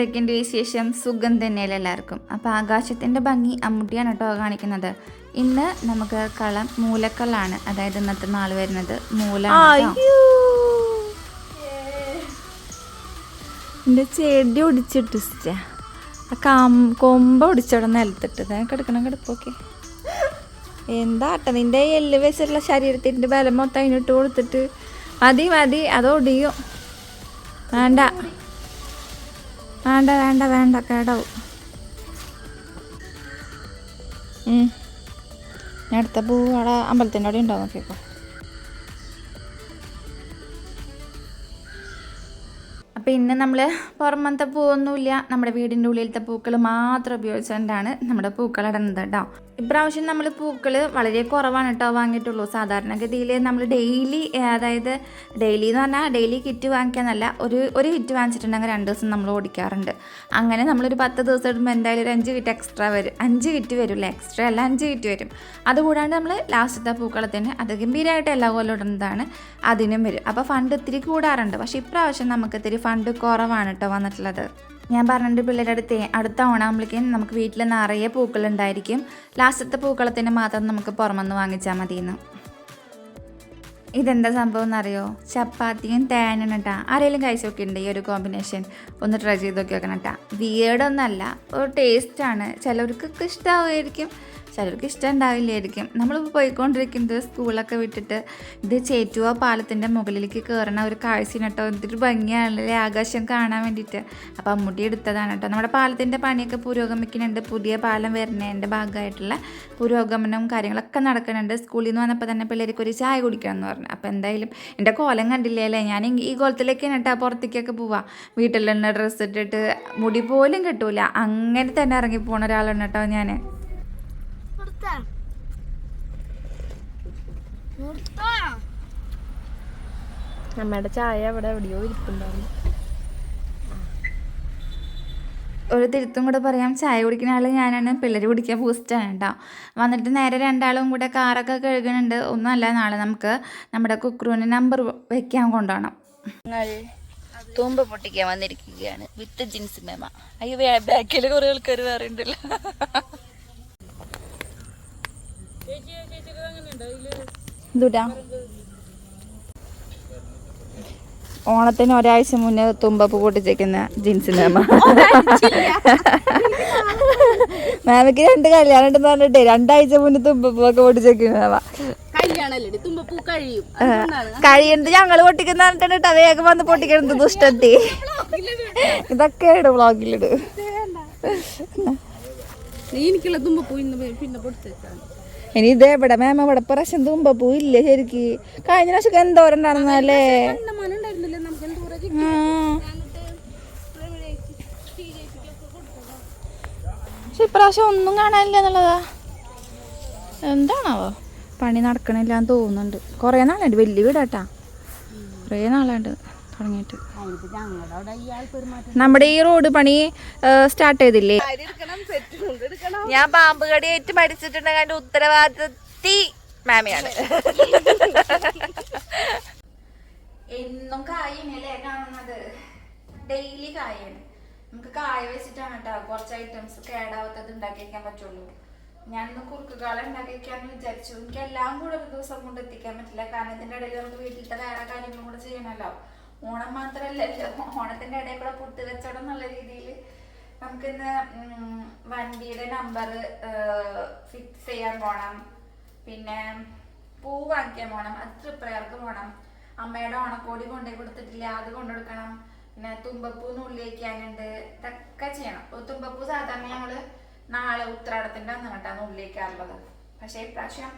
എന്തൊക്കെയുണ്ട് വിശേഷം സുഖം തന്നെയല്ല എല്ലാവർക്കും? അപ്പോൾ ആകാശത്തിന്റെ ഭംഗി അമ്മുട്ടിയാണ് കേട്ടോ കാണിക്കുന്നത്. ഇന്ന് നമുക്ക് കളം മൂലക്കള്ളാണ് അതായത് ഇന്നത്തെ നാൾ വരുന്നത് കേട്ടോ. എന്റെ ചെടി ഒടിച്ചിട്ട്. ആ കൊമ്പ ഒടിച്ചോടെ ഞാൻ കിടക്കണം കിടപ്പൊക്കെ എന്താട്ടെ നിന്റെ എല്ല് വെച്ചിട്ടുള്ള ശരീരത്തിന്റെ ബലം മൊത്തം അതിനിട്ട് കൊടുത്തിട്ട്. മതി മതി അത് ഒടിയും. വേണ്ട. വേണ്ട വേണ്ട വേണ്ട കേടാവും. ഞാൻ അടുത്ത പൂ അവിടെ അമ്പലത്തിന്റെ അവിടെ ഉണ്ടാവും നോക്കിയപ്പോൾ അപ്പോൾ ഇന്ന് നമ്മൾ പുറമത്തെ പൂവൊന്നുമില്ല. നമ്മുടെ വീടിന്റെ ഉള്ളിലത്തെ പൂക്കൾ മാത്രം ഉപയോഗിച്ചുകൊണ്ടാണ് നമ്മുടെ പൂക്കൾ ഇടുന്നത് കേട്ടോ. ഇപ്രാവശ്യം നമ്മൾ പൂക്കൾ വളരെ കുറവാണ് കേട്ടോ വാങ്ങിയിട്ടുള്ളൂ. സാധാരണഗതിയിൽ നമ്മൾ ഡെയിലി അതായത് ഡെയിലി എന്ന് പറഞ്ഞാൽ ഡെയിലി കിറ്റ് വാങ്ങിക്കാന്നല്ല ഒരു ഒരു കിറ്റ് വാങ്ങിച്ചിട്ടുണ്ടെങ്കിൽ രണ്ട് ദിവസം നമ്മൾ ഓടിക്കാറുണ്ട്. അങ്ങനെ നമ്മളൊരു പത്ത് ദിവസം ഇടുമ്പോൾ എന്തായാലും ഒരു അഞ്ച് കിറ്റ് എക്സ്ട്രാ വരും. അഞ്ച് കിറ്റ് വരില്ല? എക്സ്ട്രാ അല്ല അഞ്ച് കിറ്റ് വരും. അതുകൂടാണ്ട് നമ്മൾ ലാസ്റ്റത്തെ തന്നെ അത് ഗംഭീരമായിട്ട് എല്ലാ കൊല്ലം ഇടുന്നതാണ്. അതിനും വരും. അപ്പോൾ ഫണ്ട് ഇത്തിരി കൂടാറുണ്ട്. പക്ഷേ ഇപ്രാവശ്യം നമുക്ക് ഇത്തിരി ഫണ്ട് കുറവാണ് കേട്ടോ വന്നിട്ടുള്ളത്. ഞാൻ പറഞ്ഞിട്ട് പിള്ളേരുടെ അടുത്ത് അടുത്ത ഓണാകുമ്പോഴേക്കും നമുക്ക് വീട്ടിൽ നിറയെ പൂക്കളുണ്ടായിരിക്കും ലാസ്റ്റത്തെ പൂക്കളത്തിന് മാത്രം നമുക്ക് പുറമെന്ന് വാങ്ങിച്ചാൽ മതിയെന്ന്. ഇതെന്താ സംഭവം എന്നറിയോ? ചപ്പാത്തിയും തേനും കേട്ടാ ആരെങ്കിലും കഴിച്ച് നോക്കിയിട്ടുണ്ട് ഈ ഒരു കോമ്പിനേഷൻ ഒന്ന് ട്രൈ ചെയ്ത് നോക്കി നോക്കണം കേട്ടാ വിയേഡൊന്നല്ല ഒരു ടേസ്റ്റാണ് ചിലർക്ക് ഇഷ്ടമാവുമായിരിക്കും ചിലർക്ക് ഇഷ്ടം ഉണ്ടാവില്ലായിരിക്കും നമ്മളിപ്പോൾ പോയിക്കൊണ്ടിരിക്കുന്നത് സ്കൂളൊക്കെ വിട്ടിട്ട് ഇത് ചേറ്റുവ പാലത്തിന്റെ മുകളിലേക്ക് കയറണ ഒരു കാഴ്ചയാണ് കേട്ടോ. എന്തൊരു ഭംഗിയാണല്ലേ ആകാശം കാണാൻ വേണ്ടിയിട്ട്. അപ്പോൾ അമ്മൂട്ടി എടുത്തതാണ് കേട്ടോ. നമ്മുടെ പാലത്തിന്റെ പണിയൊക്കെ പുരോഗമിക്കുന്നുണ്ട്. പുതിയ പാലം വരുന്നതിന്റെ ഭാഗമായിട്ടുള്ള പുരോഗമനവും കാര്യങ്ങളൊക്കെ നടക്കുന്നുണ്ട്. സ്കൂളിൽ നിന്ന് വന്നപ്പോൾ തന്നെ പിള്ളേർക്ക് ഒരു ചായ കുടിക്കണം എന്ന് പറഞ്ഞു. അപ്പോൾ എന്തായാലും എന്റെ കോലം കണ്ടില്ലേ അല്ലേ? ഞാൻ ഈ- കോലത്തിലേക്കാണ് കോലത്തിലേക്ക് കേട്ടോ പുറത്തേക്കൊക്കെ പോവാം. തന്നെ ഡ്രസ്സ് ഇട്ടിട്ട് മുടി പോലും കിട്ടൂല. അങ്ങനെ തന്നെ ഇറങ്ങി പോണ ഒരാളാണ് കേട്ടോ ഞാൻ അമ്മയുടെ ചായ അവിടെ എവിടെയോ ഇരിപ്പുണ്ടാവും ഒരു തിരുത്തും കൂടെ പറയാം. ചായ കുടിക്കുന്ന ആൾ ഞാനാണ്. പിള്ളേർ കുടിക്കാൻ ബൂസ്റ്റാണ് കേട്ടോ. വന്നിട്ട് നേരെ രണ്ടാളും കൂടെ കാറൊക്കെ കഴുകുന്നുണ്ട്. ഒന്നുമല്ല നാളെ നമുക്ക് നമ്മുടെ കുക്രൂന് നമ്പർ വെക്കാൻ കൊണ്ടുപോകണം. തൂമ്പ പൊട്ടിക്കാൻ വന്നിരിക്കുകയാണ്. വിത്ത് ജീൻസ് മേമ. അയ്യോ ബാക്കിൽ കുറേ ആൾക്കാർ വേറെ ഉണ്ടല്ലോ ഇതുടാ ഓണത്തിന് ഒരാഴ്ച മുന്നേ തുമ്പപ്പ് പൊട്ടിച്ചേക്കുന്ന ജീൻസ് മാമിക്ക് മാമയ്ക്ക് രണ്ട് കല്യാണം ഉണ്ടെന്ന് പറഞ്ഞിട്ടേ രണ്ടാഴ്ച മുന്നേ ഒക്കെ പൊട്ടിച്ചേക്കുന്ന തുമ്പപ്പൂ കഴിയും. കഴിയുന്നത് ഞങ്ങൾ പൊട്ടിക്കുന്ന പറഞ്ഞിട്ടാണ് കേട്ടോ വേഗം വന്ന് പൊട്ടിക്കണത് ദുഷ്ടത്തി. ഇതൊക്കെ ഇടും വ്ളോഗിലിട്. നീ എനിക്കുള്ള തുമ്പപ്പൂ ഇന്ന് പിന്നെ പൊടിച്ചാണ് ഇനി ഇതേ ഇവിടെ മാമ ഇവിടെ പ്രാവശ്യം തുമ്പപ്പൂ പോയില്ല ശരിക്ക്? കഴിഞ്ഞ പ്രാവശ്യം എന്തോരം നടന്നാലേ പക്ഷെ ഇപ്രാവശ്യം ഒന്നും കാണാനില്ല എന്നുള്ളതാ. എന്താണാവോ? പണി നടക്കണില്ല എന്ന് തോന്നുന്നുണ്ട്. കുറേ നാളുണ്ട് വലിയ വീടാട്ടാ. കുറേ നാളുണ്ട് തുടങ്ങിയിട്ട്. നമ്മുടെ ഈ റോഡ് പണി സ്റ്റാർട്ട് ചെയ്തില്ലേ? ഞാൻ പാമ്പ് കടിയേറ്റ് മരിച്ചിട്ടുണ്ടെങ്കിൽ ഉത്തരവാദിത്തി മാമിയാണ്. എന്നും കായല്ലേ കാണുന്നത്? ഡെയിലി കായാണ്. നമുക്ക് കായ വെച്ചിട്ടാണ് കേട്ടോ കുറച്ച് ഐറ്റംസ് കേടാവാത്തത് ഉണ്ടാക്കിയിരിക്കാൻ പറ്റുള്ളൂ. ഞാൻ ഇന്ന് ഉണ്ടാക്കി ഉണ്ടാക്കിയിരിക്കാന്ന് വിചാരിച്ചു. എനിക്ക് എല്ലാം കൂടെ ഒരു ദിവസം കൊണ്ട് എത്തിക്കാൻ പറ്റില്ല. കാരണം ഇതിന്റെ ഇടയിൽ നമുക്ക് വീട്ടിലത്തെ വേറെ കാര്യങ്ങളും കൂടെ ചെയ്യണമല്ലോ ഓണം മാത്രല്ലല്ലോ ഓണത്തിന്റെ ഇടയിൽ കൂടെ പുട്ട് കച്ചവടം എന്നുള്ള രീതിയിൽ നമുക്കിന്ന് വണ്ടിയുടെ നമ്പർ ഫിക്സ് ചെയ്യാൻ പോണം. പിന്നെ പൂ വാങ്ങിക്കാൻ പോണം അത് തൃപ്രയർക്ക് പോണം. അമ്മയുടെ ഓണക്കോടി കൊണ്ടേ കൊടുത്തിട്ടില്ല അത് കൊണ്ടുകൊടുക്കണം പിന്നെ തുമ്പപ്പൂ നുള്ളി വയ്ക്കാനുണ്ട് ഇതൊക്കെ ചെയ്യണം. തുമ്പപ്പൂ സാധാരണ നമ്മൾ നാളെ ഉത്രാടത്തിന്റെ അന്ന് കേട്ടാ ഉള്ളി വയ്ക്കാറുള്ളത് പക്ഷേ ഇപ്രാവശ്യം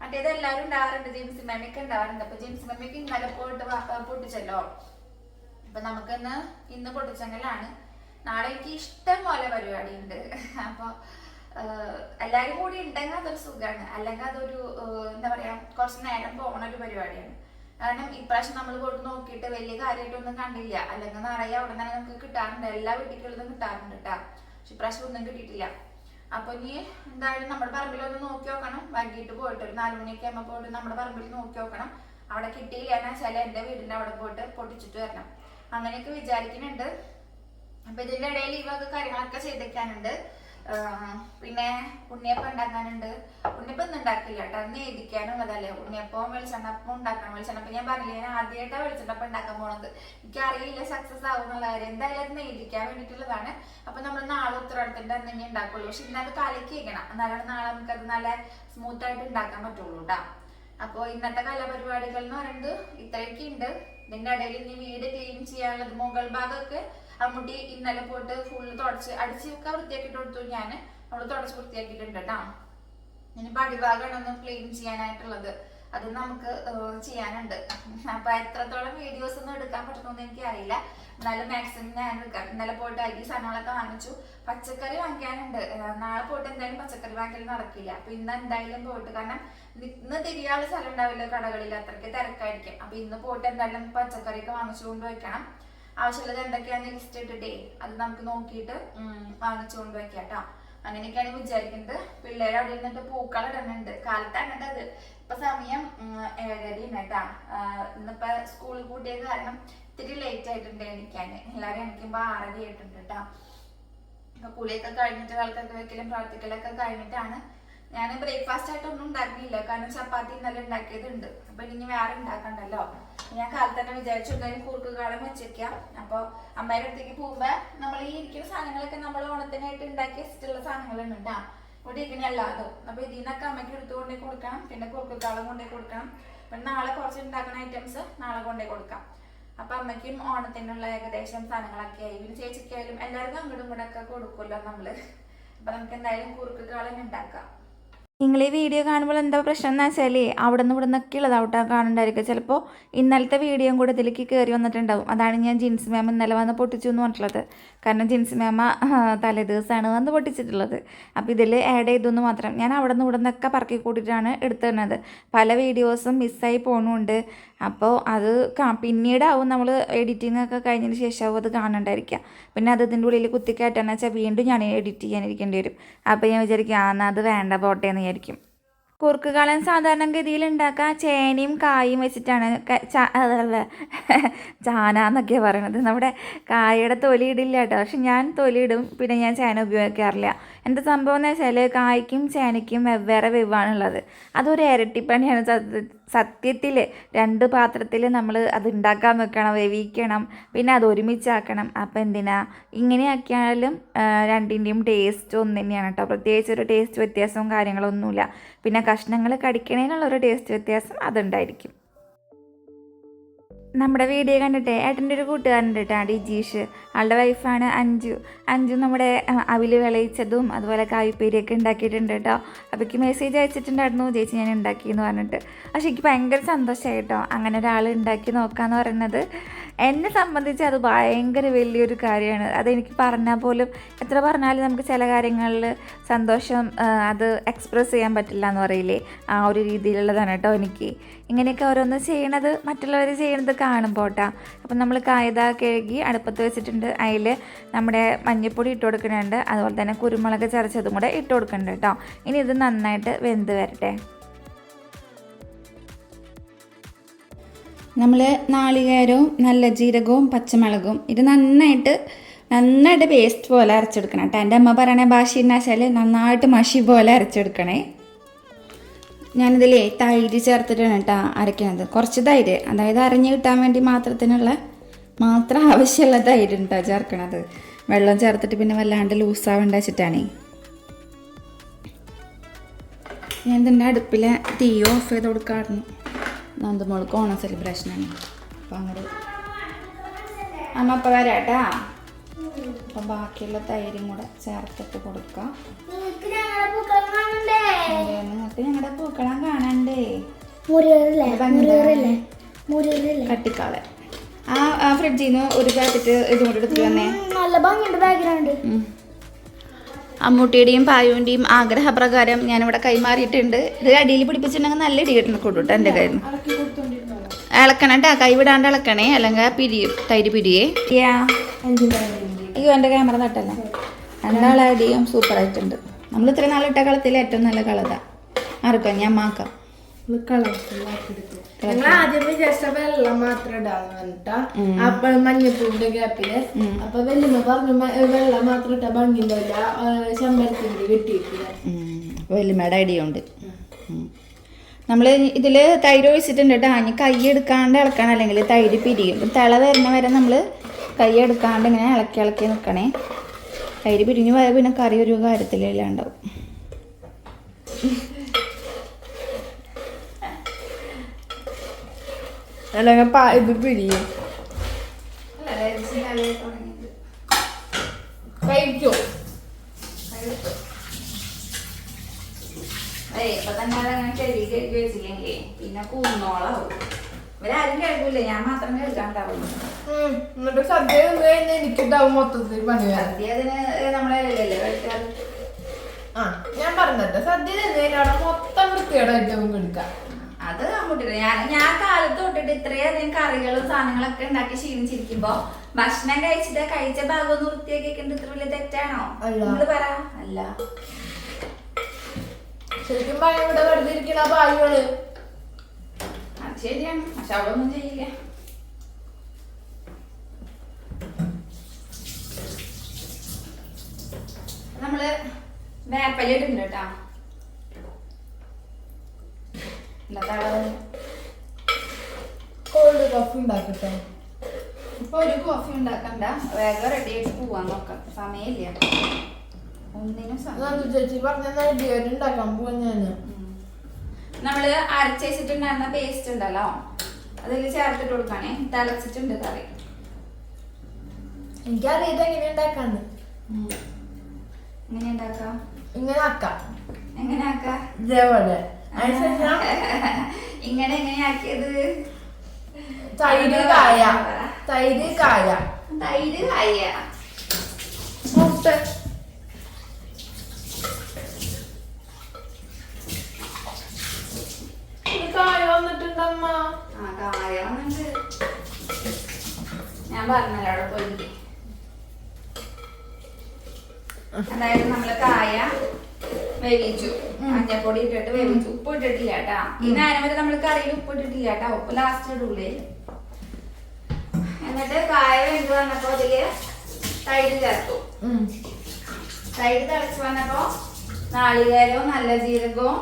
മറ്റേത് എല്ലാവരും ഉണ്ടാവാറുണ്ട്. ജെയിംസ് മമ്മിക്ക് ഉണ്ടാവാറുണ്ട്. അപ്പൊ ജെയിംസ് മമ്മിക്ക് ഇന്നലെ പോയിട്ട് പൊട്ടിച്ചല്ലോ. അപ്പൊ നമുക്കിന്ന് ഇന്ന് പൊട്ടിച്ചെങ്കിലാണ്. നാളെ എനിക്ക് ഇഷ്ടം പോലെ പരിപാടി ഉണ്ട് അപ്പൊ ആഹ്, എല്ലാരും കൂടി ഉണ്ടെങ്കിൽ അതൊരു സുഖമാണ് അല്ലെങ്കിൽ അതൊരു എന്താ പറയാ കുറച്ച് നേരം പോണ ഒരു പരിപാടിയാണ്. കാരണം ഇപ്രാവശ്യം നമ്മൾ പോയിട്ട് നോക്കിയിട്ട് വലിയ കാര്യമായിട്ടൊന്നും കണ്ടില്ല. അല്ലെങ്കിൽ നിറയെ അവിടെ തന്നെ നമുക്ക് കിട്ടാറുണ്ട്. എല്ലാ വീട്ടിലും കിട്ടാറുണ്ട് കേട്ടാ പക്ഷെ ഇപ്രാവശ്യം ഒന്നും കിട്ടിയിട്ടില്ല. അപ്പൊ ഇനി എന്തായാലും നമ്മുടെ പറമ്പിൽ ഒന്ന് നോക്കി നോക്കണം. വൈകിട്ട് പോയിട്ട് ഒരു നാല് മണിയൊക്കെ ആകുമ്പോൾ പോയിട്ട് നമ്മുടെ പറമ്പിൽ നോക്കി നോക്കണം. അവിടെ കിട്ടിയില്ല എന്ന് വെച്ചാൽ എന്റെ വീടിന്റെ അവിടെ പോയിട്ട് പൊട്ടിച്ചിട്ട് വരണം. അങ്ങനെയൊക്കെ വിചാരിക്കുന്നുണ്ട്. അപ്പൊ ഇതിന്റെ ഇടയിൽ ഈ വക കാര്യങ്ങളൊക്കെ ചെയ്തേക്കാനുണ്ട്. പിന്നെ ഉണ്ണിയപ്പം ഉണ്ടാക്കാനുണ്ട്. ഉണ്ണിയപ്പം ഒന്നും ഉണ്ടാക്കില്ല കേട്ടോ. അന്ന് എഴുതിക്കാനുള്ളതല്ലേ ഉണ്ണിയപ്പവും വെളിച്ചെണ്ണപ്പം ഉണ്ടാക്കണം. വെളിച്ചെണ്ണപ്പം ഞാൻ പറഞ്ഞില്ലേ ഞാൻ ആദ്യമായിട്ടാണ് വെളിച്ചെണ്ണപ്പം ഉണ്ടാക്കാൻ പോണത്. എനിക്കറിയില്ല സക്സസ് ആവും എന്നുള്ള കാര്യം. എന്തായാലും അത് എഴുതിക്കാൻ വേണ്ടിയിട്ടുള്ളതാണ്. അപ്പൊ നമ്മൾ നാളെ ഉത്തരവാദിത്തത്തിന്റെ അന്ന് തന്നെ ഉണ്ടാക്കുള്ളൂ. പക്ഷെ ഇന്നത് കലക്കി വെക്കണം. എന്നാലാണ് നാളെ നമുക്കത് നല്ല സ്മൂത്ത് ആയിട്ട് ഉണ്ടാക്കാൻ പറ്റുള്ളൂ കേട്ടോ അപ്പോൾ ഇന്നത്തെ കലാപരിപാടികൾ എന്ന് പറയുന്നത് ഇത്രയൊക്കെ ഉണ്ട് ഇതിന്റെ ഇടയിൽ ഇനി വീട് ക്ലീൻ ചെയ്യാനുള്ളത് മുകൾ ഭാഗമൊക്കെ അമ്മൂട്ടി ഇന്നലെ പോയിട്ട് ഫുള്ള് തുടച്ച് അടിച്ചൊക്കെ വൃത്തിയാക്കിയിട്ട് കൊടുത്തു. ഞാൻ നമ്മൾ തുടച്ച് വൃത്തിയാക്കിയിട്ടുണ്ട് കേട്ടോ ഇനിയിപ്പോൾ അടിഭാഗമാണ് ഒന്ന് ക്ലീൻ ചെയ്യാനായിട്ടുള്ളത്. അത് നമുക്ക് ചെയ്യാനുണ്ട്. അപ്പൊ എത്രത്തോളം വീഡിയോസ് ഒന്നും എടുക്കാൻ പറ്റുമെന്ന് എനിക്ക് അറിയില്ല എന്നാലും മാക്സിമം ഞാൻ എടുക്കാം. ഇന്നലെ പോയിട്ട് അരി സാധനങ്ങളൊക്കെ വാങ്ങിച്ചു. പച്ചക്കറി വാങ്ങിക്കാനുണ്ട്. നാളെ പോയിട്ട് എന്തായാലും പച്ചക്കറി വാങ്ങിക്കൽ നടക്കില്ല. അപ്പൊ ഇന്ന് എന്തായാലും പോയിട്ട് കാരണം ഇന്ന് തിരിയാനുള്ള സ്ഥലം ഉണ്ടാവില്ല കടകളിൽ. അത്രയ്ക്ക് തിരക്കായിരിക്കും. അപ്പൊ ഇന്ന് പോയിട്ട് എന്തായാലും പച്ചക്കറിയൊക്കെ വാങ്ങിച്ചുകൊണ്ട് വെക്കണം. ആവശ്യമുള്ളത് എന്തൊക്കെയാണെന്ന് ലിസ്റ്റ് ഇട്ടിട്ടേ അത് നമുക്ക് നോക്കിയിട്ട് വാങ്ങിച്ചു കൊണ്ടുവയ്ക്കാം കേട്ടോ. അങ്ങനെയൊക്കെയാണ് വിചാരിക്കുന്നത്. പിള്ളേർ അവിടെ ഇരുന്നിട്ട് പൂക്കൾ ഇടുന്നുണ്ട്. കാലത്ത് അങ്ങനത്തെ അത്. ഇപ്പൊ സമയം ഏഴരയാണ് കേട്ടാ. ഇന്നിപ്പോ സ്കൂളിൽ കൂട്ടിയ കാരണം ഇത്തിരി ലേറ്റ് ആയിട്ടുണ്ട് എണീക്കാൻ. എല്ലാവരും എണീക്കുമ്പോ ആറര ആയിട്ടുണ്ട് കേട്ടാ. ഇപ്പൊ കുളിയൊക്കെ കഴിഞ്ഞിട്ട് വിളക്കൊക്കെ വെക്കലും പ്രവർത്തിക്കലൊക്കെ കഴിഞ്ഞിട്ടാണ്. ഞാൻ ബ്രേക്ക്ഫാസ്റ്റ് ആയിട്ടൊന്നും ഉണ്ടാക്കിയില്ല കാരണം ചപ്പാത്തി ഇന്നലെ ഉണ്ടാക്കിയതുണ്ട്. അപ്പൊ ഇനി വേറെ ഉണ്ടാക്കണ്ടല്ലോ. ഞാൻ കാലത്ത് തന്നെ വിചാരിച്ചു എന്തായാലും കുറുക്ക് കാലം വെച്ചേക്കാം. അപ്പൊ അമ്മയുടെ അടുത്തേക്ക് പോകുമ്പോ നമ്മൾ ഈ ഇരിക്കുന്ന സാധനങ്ങളൊക്കെ നമ്മൾ ഓണത്തിനായിട്ട് ഉണ്ടാക്കി വെച്ചിട്ടുള്ള സാധനങ്ങളുണ്ട് ട്ടാ. ഇവിടെ ഇരിക്കണല്ല എല്ലാതും. അപ്പൊ ഇതിൽ നിന്നൊക്കെ അമ്മയ്ക്ക് എടുത്തുകൊണ്ടേ കൊടുക്കണം. പിന്നെ കുറുക്ക് കാളം കൊണ്ടേ കൊടുക്കണം. പിന്നെ നാളെ കുറച്ച് ഉണ്ടാക്കുന്ന ഐറ്റംസ് നാളെ കൊണ്ടേ കൊടുക്കാം. അപ്പൊ അമ്മയ്ക്കും ഓണത്തിനുള്ള ഏകദേശം സാധനങ്ങളൊക്കെ ആയി. പിന്നെ ചേച്ചിക്കായാലും എല്ലാവർക്കും അങ്ങോട്ടും ഇങ്ങോട്ടൊക്കെ കൊടുക്കുമല്ലോ നമ്മൾ. അപ്പൊ നമുക്ക് എന്തായാലും കുറുക്ക് കാളൻ ഉണ്ടാക്കാം. നിങ്ങൾ ഈ വീഡിയോ കാണുമ്പോൾ എന്താ പ്രശ്നം എന്ന് വെച്ചാൽ അവിടെ നിന്ന് ഇവിടെ നിന്നൊക്കെ ഉള്ളതാവട്ടെ കാണണ്ടായിരിക്കും ചിലപ്പോൾ ഇന്നലത്തെ വീഡിയോയും കൂടെ ഇതിലേക്ക് കയറി വന്നിട്ടുണ്ടാവും. അതാണ് ഞാൻ ജിൻസ് മാം ഇന്നലെ വന്ന് പൊട്ടിച്ചു എന്ന് പറഞ്ഞിട്ടുള്ളത്. കാരണം ജിൻസ് മാമ തലേ ദിവസമാണ് വന്ന് പൊട്ടിച്ചിട്ടുള്ളത്. അപ്പോൾ ഇതിൽ ആഡ് ചെയ്തെന്ന് മാത്രം. ഞാൻ അവിടെ നിന്ന് ഇവിടെ നിന്നൊക്കെ പറക്കി കൂട്ടിയിട്ടാണ് എടുത്തിരുന്നത് പല വീഡിയോസും മിസ്സായി പോകണമുണ്ട് അപ്പോൾ അത് പിന്നീടാവും നമ്മൾ എഡിറ്റിംഗ് ഒക്കെ കഴിഞ്ഞതിന് ശേഷമാവും അത് കാണണ്ടായിരിക്കുക. പിന്നെ അത് ഇതിന്റെ ഉള്ളിൽ കുത്തിക്കയറ്റാന്ന് വെച്ചാൽ വീണ്ടും ഞാൻ എഡിറ്റ് ചെയ്യാനിരിക്കേണ്ടി വരും. അപ്പോൾ ഞാൻ വിചാരിക്കും ആ എന്നാൽ അത് വേണ്ട പോട്ടെ എന്ന് വിചാരിക്കും. കുറുക്ക് സാധാരണ സാധാരണഗതിയിൽ ഉണ്ടാക്കുക ചേനയും കായും വെച്ചിട്ടാണ് അതല്ല? ചാന എന്നൊക്കെയാണ് പറയണത്. നമ്മുടെ കായയുടെ തൊലി ഇടില്ല കേട്ടോ. പക്ഷെ ഞാൻ തൊലി ഇടും പിന്നെ ഞാൻ ചേന ഉപയോഗിക്കാറില്ല. എന്റെ സംഭവം എന്ന് വെച്ചാൽ കായ്ക്കും ചേനയ്ക്കും വെവ്വേറെ വെവാണുള്ളത്. അതൊരു ഇരട്ടിപ്പണിയാണ്. സത്യ- സത്യത്തിൽ രണ്ട് പാത്രത്തിൽ നമ്മൾ അത് ഉണ്ടാക്കാൻ വെക്കണം വേവിക്കണം പിന്നെ അത് ഒരുമിച്ചാക്കണം. അപ്പം എന്തിനാ? ഇങ്ങനെയാക്കിയാലും രണ്ടിന്റെയും ടേസ്റ്റ് ഒന്ന് തന്നെയാണ് കേട്ടോ. പ്രത്യേകിച്ച് ഒരു ടേസ്റ്റ് വ്യത്യാസവും കാര്യങ്ങളൊന്നുമില്ല. പിന്നെ കഷ്ണങ്ങൾ കടിക്കണേനുള്ള ഒരു ടേസ്റ്റ് വ്യത്യാസം അതുണ്ടായിരിക്കും. നമ്മുടെ വീഡിയോ കണ്ടിട്ട് ഏട്ടന്റെ ഒരു കൂട്ടുകാരന്റെ കേട്ടോ ഡിജീഷ്. ആളുടെ വൈഫാണ് അഞ്ജു അഞ്ജു നമ്മുടെ അവിൽ വിളയിച്ചതും അതുപോലെ കായ്പേരിയൊക്കെ ഉണ്ടാക്കിയിട്ടുണ്ട് കേട്ടോ അപ്പോഴേക്ക് മെസ്സേജ് അയച്ചിട്ടുണ്ടായിരുന്നു ചേച്ചി ഞാൻ ഉണ്ടാക്കി എന്ന് പറഞ്ഞിട്ട്. പക്ഷേ എനിക്ക് ഭയങ്കര സന്തോഷമായി കേട്ടോ അങ്ങനെ ഒരാൾ ഉണ്ടാക്കി നോക്കാമെന്ന് പറയുന്നത്. എന്നെ സംബന്ധിച്ച് അത് ഭയങ്കര വലിയൊരു കാര്യമാണ്. അതെനിക്ക് പറഞ്ഞാൽ പോലും എത്ര പറഞ്ഞാലും നമുക്ക് ചില കാര്യങ്ങളിൽ സന്തോഷം അത് എക്സ്പ്രസ് ചെയ്യാൻ പറ്റില്ല എന്ന് പറയില്ലേ? ആ ഒരു രീതിയിലുള്ളതാണ് കേട്ടോ എനിക്ക്. ഇങ്ങനെയൊക്കെ ഓരോന്ന് ചെയ്യണത് മറ്റുള്ളവർ ചെയ്യണത് കാണുമ്പോൾ കേട്ടോ. അപ്പം നമ്മൾ കായത കഴുകി അടുപ്പത്ത് വെച്ചിട്ടുണ്ട്. അതിൽ നമ്മുടെ മഞ്ഞൾപ്പൊടി ഇട്ട് കൊടുക്കുന്നുണ്ട്. അതുപോലെ തന്നെ കുരുമുളക് ചതച്ചതും കൂടെ ഇട്ട് കൊടുക്കുന്നുണ്ട് കേട്ടോ. ഇനി ഇത് നന്നായിട്ട് വെന്ത് വരട്ടെ. നമ്മൾ നാളികേരവും നല്ല ജീരകവും പച്ചമുളകും ഇത് നന്നായിട്ട് നന്നായിട്ട് പേസ്റ്റ് പോലെ അരച്ചെടുക്കണം കേട്ടോ. എന്റെ അമ്മ പറയണ ഭാഷ എന്ന് വെച്ചാൽ നന്നായിട്ട് മഷി പോലെ അരച്ചെടുക്കണേ. ഞാനിതിലേ തൈര് ചേർത്തിട്ടാണ് കേട്ടോ അരയ്ക്കണത്. കുറച്ച് തൈര് അതായത് അരഞ്ഞു കിട്ടാൻ വേണ്ടി മാത്രത്തിനുള്ള മാത്രം ആവശ്യമുള്ള തൈര് കേട്ടോ ചേർക്കണത്. വെള്ളം ചേർത്തിട്ട് പിന്നെ വല്ലാണ്ട് ലൂസാവേണ്ട വെച്ചിട്ടാണേ. ഞാൻ ഇതിന്റെ അടുപ്പിലെ തീ ഓഫ് ചെയ്ത് കൊടുക്കാറുണ്ട്. നന്ദമോൾക്ക് ഓണം സെലിബ്രേഷനാണ് അപ്പം അങ്ങോട്ട് അമ്മ അപ്പം വരാട്ടാ. അപ്പം ബാക്കിയുള്ള തൈരും കൂടെ ചേർത്തിട്ട് കൊടുക്കാം. നിങ്ങൾക്ക് ഞങ്ങളുടെ പൂക്കളം കാണണ്ടേ? കട്ടിക്കാളെ. ആ ആ ഫ്രിഡ്ജിൽ നിന്ന് ഒരു പാക്കറ്റ് ഇതും കൂടെ തന്നെ നല്ല ഭംഗിയുണ്ട് ബാക്ക്ഗ്രൗണ്ട്. അമ്മൂട്ടിയുടെയും പായുവിന്റെയും ആഗ്രഹപ്രകാരം ഞാനിവിടെ കൈമാറിയിട്ടുണ്ട്. ഇത് അടിയിൽ പിടിപ്പിച്ചിട്ടുണ്ടെങ്കിൽ നല്ല ഇടി കിട്ടണം കൊടുട്ടോ എന്റെ കയ്യിൽ ഇളക്കണം കേട്ടോ കൈവിടാണ്ട് ഇളക്കണേ അല്ലെങ്കിൽ പിരി തൈര് പിരിയേ അയ്യോ എന്റെ ക്യാമറ നട്ടല്ലേ. രണ്ടാളെ അടിയും സൂപ്പറായിട്ടുണ്ട് നമ്മൾ ഇത്ര നാളിട്ട കളത്തിൽ ഏറ്റവും നല്ല കളതാണ് ആർക്കാം ഞാൻ മാക്കാം. കളർ ഞങ്ങൾ ആദ്യം വിചാരിച്ച വെള്ളം മാത്രം ഇടാന്ന് പറഞ്ഞിട്ടാ. അപ്പൊ മഞ്ഞപ്പൂവിന്റെ ഗ്യാപ്പിൽ. അപ്പൊ വല്യമ്മ പറഞ്ഞു "മ- വെള്ളം മാത്രം ഇട്ട ഭംഗിന്റെ ഉണ്ടാവില്ല ചെമ്പരത്തിന്റെ വെട്ടിയിട്ടില്ല ഐഡിയ നമ്മൾ ഇതിൽ തൈര് ഒഴിച്ചിട്ടുണ്ട് കേട്ടോ. ഇനി കൈ എടുക്കാണ്ട് ഇളക്കണം. അല്ലെങ്കിൽ തൈര് പിരിയും. തിള വരുന്ന വരെ നമ്മൾ കൈ എടുക്കാണ്ട് ഇങ്ങനെ ഇളക്കി ഇളക്കി നിൽക്കണേ തൈര് പിരിഞ്ഞു പോയാൽ പിന്നെ കറി ഒരു കാര്യത്തിലില്ലാണ്ടാവും അല്ലെങ്കിൽ പാ- ഇത് പിരിയും. കഴിക്കോ ഏയ് ഇപ്പൊ തന്നെ അതങ്ങനെ കഴുകി കഴുകി വെച്ചില്ലെങ്കിലേ പിന്നെ കൂന്നോളാവും ഇവരാരും കഴുകൂലേ ഞാൻ മാത്രം ഉം. എന്നിട്ട് സദ്യ കഴിഞ്ഞാൽ എനിക്കുണ്ടാവും മൊത്തത്തിൽ പണി സദ്യ അതിന് നമ്മളെ അല്ലേ കഴിക്കാറ് ആ ഞാൻ പറഞ്ഞിട്ട് സദ്യ അവിടെ മൊത്തം വൃത്തിയോടെ ഏറ്റവും എടുക്കാം കമ്പ്യൂട്ടർ ഞാൻ ഞാൻ കാലത്ത് തൊട്ടിട്ട് ഇത്രയധികം കറികളും സാധനങ്ങളൊക്കെ ഉണ്ടാക്കി ക്ഷീണിച്ചിരിക്കുമ്പോ ഭക്ഷണം കഴിച്ചിട്ട് കഴിച്ച ഭാഗം ഒന്ന് വൃത്തിയാക്കിയൊക്കെ ഇത്ര വലിയ തെറ്റാണോ? നിങ്ങൾ പറ അല്ല. ശരിക്കും പറയാൻ ഇവിടെ വെറുതെ ഇരിക്കണ ഭാര്യകൾ അത് ശരിയാണ്. പക്ഷെ അവിടെ ഒന്നും ചെയ്യില്ല. നമ്മൾ വേപ്പല കേട്ടോ കേട്ടാ ഇന്നത്തെ അളവ് കോൾഡ് കോഫി ഉണ്ടാക്കട്ടെ? ഇപ്പൊ ഒരു കോഫി ഉണ്ടാക്കണ്ട. വേഗം റെഡി ആയിട്ട് പോവാൻ നോക്കാം. സമയമില്ല. ഒന്നിനും ചേച്ചി പറഞ്ഞ നെടിയോര് ഉണ്ടാക്കാൻ പോവാ ഞാൻ. ഉം. നമ്മൾ അരച്ചുണ്ടായിരുന്ന പേസ്റ്റ് ഉണ്ടല്ലോ അതിൽ ചേർത്തിട്ട് കൊടുക്കാനേ. തിളച്ചിട്ടുണ്ട് കറി. എനിക്കറിയത് എങ്ങനെ ഉണ്ടാക്കാന്ന്. എങ്ങനെ ഉണ്ടാക്കാം? ഇങ്ങനെ ആക്കാം. എങ്ങനെ ആക്കാം? ഇതേപോലെ. ഇങ്ങനെ എങ്ങനെയാക്കിയത്? തൈര് കായ. തൈര് കായ. തൈര് കായ. മുട്ട. കായ വന്നിട്ടുണ്ടമ്മ. ആ കായ വന്നിട്ട് ഞാൻ പറഞ്ഞല്ലോ അവിടെ പോയി എന്തായാലും നമ്മൾ കായ വേവിച്ചു. മഞ്ഞപ്പൊടി ഇട്ടിട്ട് വേവിച്ചു. ഉപ്പ് ഇട്ടിട്ടില്ല കേട്ടാ. ഈ നേരം വരെ നമ്മൾ കറിയിൽ ഉപ്പ് ഇട്ടിട്ടില്ല കേട്ടാ. ഉപ്പ് ലാസ്റ്റ് ഇടൂലേ. എന്നിട്ട് കായ വെന്ത് വന്നപ്പോ അതിൽ തൈര് ചേർത്തു. തൈര് തിളച്ച് വന്നപ്പോ നാളികേരവും നല്ല ജീരകവും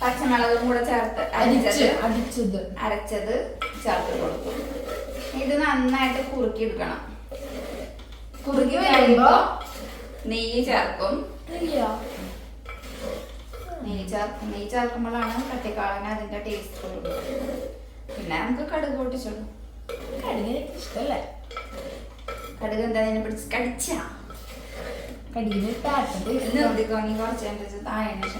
പച്ചമുളകും കൂടെ ചേർത്ത് അടിച്ചത്. അരച്ചത് ചേർത്ത് കൊടുക്കും ഇത് നന്നായിട്ട് കുറുക്കി എടുക്കണം കുറുക്കി വരുമ്പോ നെയ്യ് ചേർക്കും. നെയ്യ് ചേർക്കും നെയ്യ് ചേർക്കുമ്പോഴാണ് കട്ടിക്കാളന് അതിന്റെ ടേസ്റ്റ് പിന്നെ നമുക്ക് കടുക് പൊട്ടിച്ചോളൂ. കടുക് ഇഷ്ടല്ലേ? കടുക് എന്താ പിടിച്ച് കടിച്ചാ? കടുകിന് ടാറ്റത് നിർത്തിക്കോണി കുറച്ച് എന്റെ താഴെ കാണിച്ചു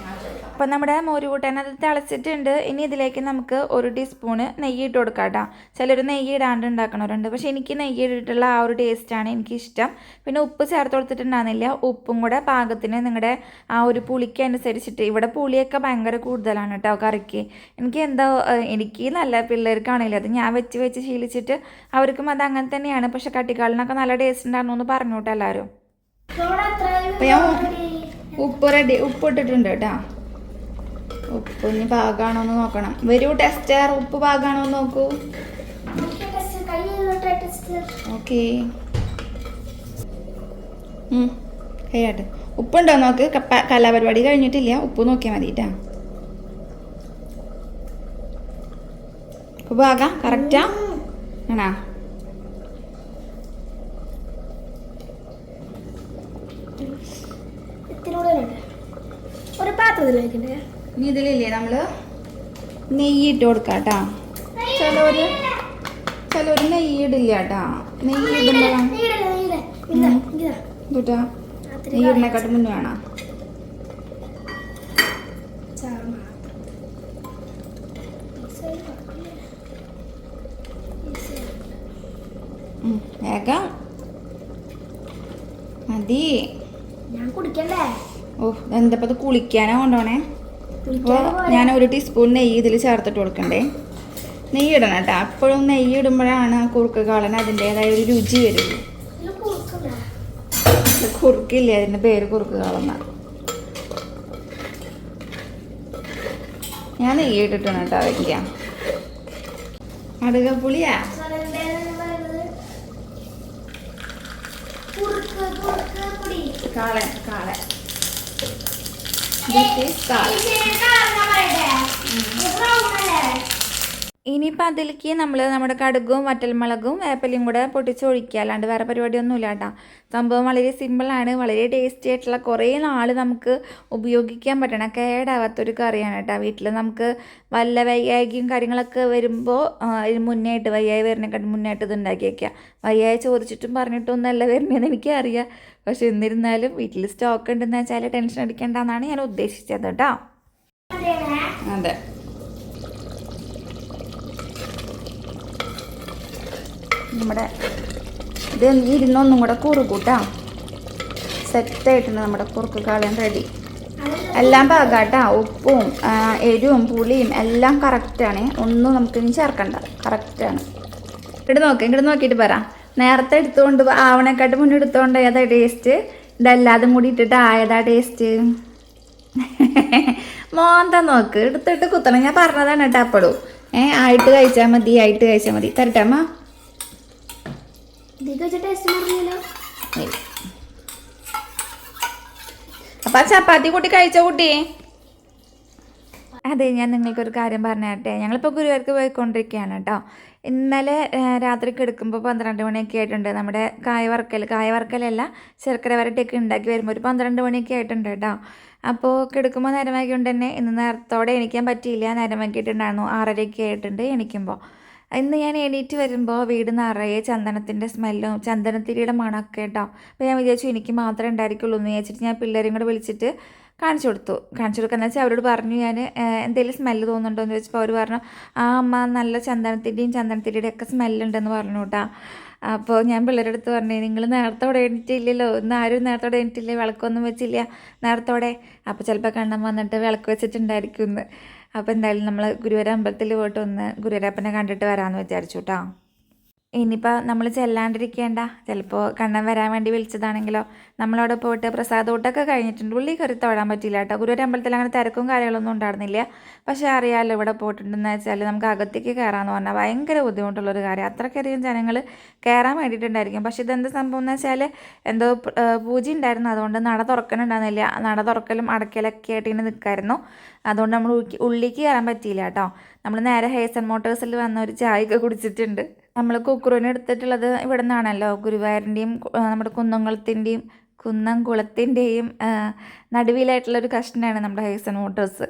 അപ്പം നമ്മുടെ മോര് കൂട്ടാൻ അത് തിളച്ചിട്ടുണ്ട്. ഇനി ഇതിലേക്ക് നമുക്ക് ഒരു ടീസ്പൂണ് നെയ്യ് ഇട്ട് കൊടുക്കാം കേട്ടോ ചിലർ നെയ്യ് ഇടാണ്ട് ഉണ്ടാക്കണവരുണ്ട്. പക്ഷേ എനിക്ക് നെയ്യ് ഇട്ടിട്ടുള്ള ആ ഒരു ടേസ്റ്റാണ് എനിക്കിഷ്ടം. പിന്നെ ഉപ്പ് ചേർത്ത് കൊടുത്തിട്ടുണ്ടാകുന്നില്ല ഉപ്പും കൂടെ പാകത്തിന് നിങ്ങളുടെ ആ ഒരു പുളിക്ക് അനുസരിച്ചിട്ട്. ഇവിടെ പുളിയൊക്കെ ഭയങ്കര കൂടുതലാണ് കേട്ടോ കറിക്ക്. എനിക്ക് എന്തോ എനിക്ക് നല്ല പിള്ളേർക്കാണെങ്കിലും അത് ഞാൻ വെച്ച് വെച്ച് ശീലിച്ചിട്ട് അവർക്കും അത് അങ്ങനെ തന്നെയാണ്. പക്ഷെ കട്ടിക്കാളിനൊക്കെ നല്ല ടേസ്റ്റ് ഉണ്ടായിരുന്നു എന്ന് പറഞ്ഞു കേട്ടോ എല്ലാവരും അപ്പം ഉപ്പ് ഉപ്പ് ഇട്ടിട്ടുണ്ട് കേട്ടോ. ഉപ്പ് ഇനി പാകാണോ എന്ന് നോക്കണം. വരൂ ടെസ്റ്റർ ഉപ്പ് പാകാണോ എന്ന് നോക്കൂ. ഓക്കെ ഉപ്പുണ്ടോ നോക്ക്? കലാപരിപാടി കഴിഞ്ഞിട്ടില്ല. ഉപ്പ് നോക്കിയാൽ മതി കേട്ടാ ഉപ്പ് പാകാം കറക്റ്റാ ആണോ? ഒരു പാത്രത്തിൽ വെക്കണ്ടേ ഇനി ഇതിലില്ലേ നമ്മൾ നെയ്യ് ഇട്ട് കൊടുക്കാം കേട്ടാ ചിലവര് നെയ്യ് ഇടില്ല കേട്ടാ നെയ്യ് അത്തിരി നെയ്യ് ഇടുന്നേക്കാട്ട് മുന്നേ വേണം. വേഗം. മതി. ഞാൻ കുടിക്കണ്ടേ? ഓ എന്തപ്പോ അത് കുളിക്കാനാ കൊണ്ടോണേ? അപ്പോൾ ഞാൻ ഒരു ടീസ്പൂൺ നെയ്യ് ഇതിൽ ചേർത്തിട്ട് കൊടുക്കണ്ടേ? നെയ്യ് ഇടണം കേട്ടോ. അപ്പോഴും നെയ്യ് ഇടുമ്പോഴാണ് ആ കുറുക്ക് കാളന് അതിന്റെതായ ഒരു രുചി വരുള്ളൂ. ഇത് കുറുക്കില്ലേ. അതിന്റെ പേര് കുറുക്ക് കാളന്ന ഞാൻ നെയ്യ് ഇട്ടിട്ടാണ് കേട്ടോ വയ്ക്കുക. അടുക പുളിയാ? കാളൻ കാളൻ. ഇത് അല്ലേ ഇനിയിപ്പോൾ അതിലേക്ക് നമ്മൾ നമ്മുടെ കടുകും വറ്റൽമുളകും വേപ്പലയും കൂടെ പൊട്ടിച്ചൊഴിക്കുക അല്ലാണ്ട് വേറെ പരിപാടിയൊന്നുമില്ല കേട്ടോ. സംഭവം വളരെ സിമ്പിളാണ് വളരെ ടേസ്റ്റി ആയിട്ടുള്ള കുറേ നാൾ നമുക്ക് ഉപയോഗിക്കാൻ പറ്റണ. കേടാവാത്തൊരു കറിയാണ് കേട്ടോ. വീട്ടിൽ നമുക്ക് വല്ല വയ്യായികയും കാര്യങ്ങളൊക്കെ വരുമ്പോൾ അതിന് മുന്നേ ആയിട്ട് വയ്യായി വരുന്നേക്കാട്ട് മുന്നേയായിട്ട് ഇത് ഉണ്ടാക്കി വയ്ക്കുക വയ്യായി ചോദിച്ചിട്ടും പറഞ്ഞിട്ടൊന്നല്ല വരുന്നതെന്ന് എനിക്കറിയാം. പക്ഷെ എന്നിരുന്നാലും വീട്ടിൽ സ്റ്റോക്ക് ഉണ്ടെന്ന് വെച്ചാൽ ടെൻഷൻ അടിക്കേണ്ടെന്നാണ് ഞാൻ ഉദ്ദേശിച്ചത് കേട്ടോ. അതെ. നമ്മുടെ ഇത് ഇരുന്നൊന്നും കൂടെ കുറുകൂട്ടാ സെറ്റായിട്ടുണ്ട് നമ്മുടെ കുറുക്ക് കാളൻ റെഡി എല്ലാം പാകാട്ടാ ഉപ്പും എരിവും പുളിയും എല്ലാം കറക്റ്റാണ് ഒന്നും നമുക്കിനി ചേർക്കണ്ട. കറക്റ്റാണ് ഇങ്ങോട്ട് നോക്ക് ഇങ്ങോട്ട് നോക്കിയിട്ട് പറ. നേരത്തെ എടുത്തുകൊണ്ട് ആവണേക്കാട്ട് മുന്നേ എടുത്തുകൊണ്ട് ഏതാ ടേസ്റ്റ് ഇതെല്ലാതും കൂടി ഇട്ടിട്ട് ആയതാ ടേസ്റ്റ് മോന്ത നോക്ക് എടുത്തിട്ട് കുത്തണം. ഞാൻ പറഞ്ഞതാണ് കേട്ടോ അപ്പോഴും ഏ ആയിട്ട് കഴിച്ചാൽ മതി ആയിട്ട് കഴിച്ചാൽ മതി. തരട്ടമ്മ അപ്പൊ ചപ്പാത്തി കൂട്ടി കഴിച്ച കുട്ടി? അതെ ഞാൻ നിങ്ങൾക്കൊരു കാര്യം പറഞ്ഞാട്ടെ. ഞങ്ങളിപ്പോൾ ഗുരുവായൂർക്ക് പോയിക്കൊണ്ടിരിക്കുകയാണ് കേട്ടോ. ഇന്നലെ രാത്രി കിടക്കുമ്പോൾ പന്ത്രണ്ട് മണിയൊക്കെ ആയിട്ടുണ്ട്. നമ്മുടെ കായ വറക്കൽ കായ വറക്കലല്ല ശർക്കര വരട്ടിയൊക്കെ ഉണ്ടാക്കി വരുമ്പോൾ ഒരു പന്ത്രണ്ട് മണിയൊക്കെ ആയിട്ടുണ്ട് കേട്ടോ. അപ്പോൾ കിടക്കുമ്പോൾ നേരം കൊണ്ട് തന്നെ ഇന്ന് നേരത്തോടെ എണീക്കാൻ പറ്റിയില്ല. നേരമാക്കിയിട്ടുണ്ടായിരുന്നു. ആറരയൊക്കെ ആയിട്ടുണ്ട് എണീക്കുമ്പോൾ ഇന്ന് ഞാൻ എണീറ്റ് വരുമ്പോൾ വീട് നിറയെ ചന്ദനത്തിന്റെ സ്മെല്ലും ചന്ദനത്തിരിയുടെ മണമൊക്കെ കേട്ടോ. അപ്പോൾ ഞാൻ വിചാരിച്ചു എനിക്ക് മാത്രമേ ഉണ്ടായിരിക്കുള്ളൂ എന്ന് വിചാരിച്ചിട്ട് ഞാൻ പിള്ളേരെയും കൂടെ വിളിച്ചിട്ട് കാണിച്ചു കൊടുത്തു. കാണിച്ചു കൊടുക്കുക എന്ന് വെച്ചാൽ അവരോട് പറഞ്ഞു ഞാൻ എന്തെങ്കിലും സ്മെല്ല് തോന്നുന്നുണ്ടോ എന്ന് ചോദിച്ചപ്പോൾ അവർ പറഞ്ഞു ആ അമ്മ നല്ല ചന്ദനത്തിന്റെയും ചന്ദനത്തിന്റെയും ഒക്കെ സ്മെല്ലുണ്ടെന്ന് പറഞ്ഞു കേട്ടോ അപ്പോൾ ഞാൻ പിള്ളേരുടെ അടുത്ത് പറഞ്ഞു നിങ്ങൾ നേരത്തോടെ എണീറ്റില്ലല്ലോ ഇന്ന് ആരും നേരത്തോടെ എണീറ്റില്ല വിളക്കൊന്നും വെച്ചില്ല നേരത്തോടെ അപ്പോൾ ചിലപ്പോൾ കണ്ണം വന്നിട്ട് വിളക്ക് വെച്ചിട്ടുണ്ടായിരിക്കും എന്ന് അപ്പോൾ എന്തായാലും നമ്മൾ ഗുരുവര അമ്പലത്തിൽ പോയിട്ട് ഒന്ന് ഗുരുവരപ്പനെ കണ്ടിട്ട് വരാമെന്ന് വിചാരിച്ചു കേട്ടോ ഇനിയിപ്പോൾ നമ്മൾ ചെല്ലാണ്ടിരിക്കേണ്ട. ചിലപ്പോൾ കണ്ണൻ വരാൻ വേണ്ടി വിളിച്ചതാണെങ്കിലോ. നമ്മളവിടെ പോയിട്ട് പ്രസാദോട്ടൊക്കെ കഴിഞ്ഞിട്ടുണ്ട്. ഉള്ളി കയറി തൊഴാൻ പറ്റില്ല കേട്ടോ. ഗുരുവായൂർ അമ്പലത്തിൽ അങ്ങനെ തിരക്കും കാര്യങ്ങളൊന്നും ഉണ്ടായിരുന്നില്ല. പക്ഷേ അറിയാമല്ലോ ഇവിടെ പോയിട്ടുണ്ടെന്ന് വെച്ചാൽ നമുക്ക് അകത്തേക്ക് കയറാമെന്ന് പറഞ്ഞാൽ ഭയങ്കര ബുദ്ധിമുട്ടുള്ളൊരു കാര്യം. അത്രയ്ക്കധികം ജനങ്ങൾ കയറാൻ വേണ്ടിയിട്ടുണ്ടായിരിക്കും. പക്ഷേ ഇതെന്ത് സംഭവം എന്ന് വെച്ചാൽ എന്തോ പൂജ ഉണ്ടായിരുന്നു. അതുകൊണ്ട് നട തുറക്കണുണ്ടായിരുന്നില്ല നട തുറക്കലും അടക്കലൊക്കെ ആയിട്ട് ഇങ്ങനെ നിൽക്കായിരുന്നു അതുകൊണ്ട് നമ്മൾ ഉള്ളിലേക്ക് കയറാൻ പറ്റിയില്ല കേട്ടോ. നമ്മൾ നേരെ ഹേസൻ മോട്ടോഴ്സിൽ വന്ന ഒരു ചായയൊക്കെ കുടിച്ചിട്ടുണ്ട്. നമ്മൾ കുക്കുറുവിന് എടുത്തിട്ടുള്ളത് ഇവിടെ നിന്നാണല്ലോ ഗുരുവായൂരിന്റെയും നമ്മുടെ കുന്നംകുളത്തിന്റെയും കുന്നംകുളത്തിന്റെയും നടുവിലായിട്ടുള്ളൊരു കഷ്ണമാണ് നമ്മുടെ ഹൈസൺ മോട്ടോഴ്സ്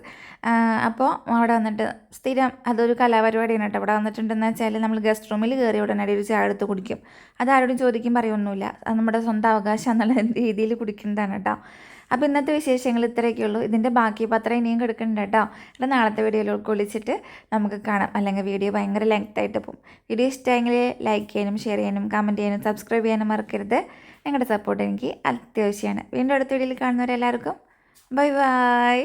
അപ്പോൾ അവിടെ വന്നിട്ട് സ്ഥിരം അതൊരു കലാപരിപാടിയാണ് കേട്ടോ. അവിടെ വന്നിട്ടുണ്ടെന്ന് വെച്ചാൽ നമ്മൾ ഗസ്റ്റ് റൂമിൽ കയറി ഉടനെ ഒരു ചായ എടുത്ത് കുടിക്കും. അതാരോടും ചോദിക്കും പറയൊന്നുമില്ല. നമ്മുടെ സ്വന്തം അവകാശം എന്നുള്ള രീതിയിൽ കുടിക്കുന്നതാണ് കേട്ടോ. അപ്പോൾ ഇന്നത്തെ വിശേഷങ്ങൾ ഇത്രയൊക്കെ ഉള്ളൂ. ഇതിന്റെ ബാക്കി പത്രം ഇനിയും കിടക്കുന്നുണ്ട് കേട്ടോ. എന്നിട്ട് നാളത്തെ വീഡിയോയിൽ ഉൾക്കൊള്ളിച്ചിട്ട് നമുക്ക് കാണാം. അല്ലെങ്കിൽ വീഡിയോ ഭയങ്കര ലെങ്ത് ആയിട്ട് പോകും. വീഡിയോ ഇഷ്ടമെങ്കിൽ ലൈക്ക് ചെയ്യാനും ഷെയർ ചെയ്യാനും കമന്റ് ചെയ്യാനും സബ്സ്ക്രൈബ് ചെയ്യാനും മറക്കരുത്. നിങ്ങളുടെ സപ്പോർട്ട് എനിക്ക് അത്യാവശ്യമാണ്. വീണ്ടും അടുത്ത വീഡിയോയിൽ കാണുന്നവരെല്ലാവർക്കും ബൈ ബൈ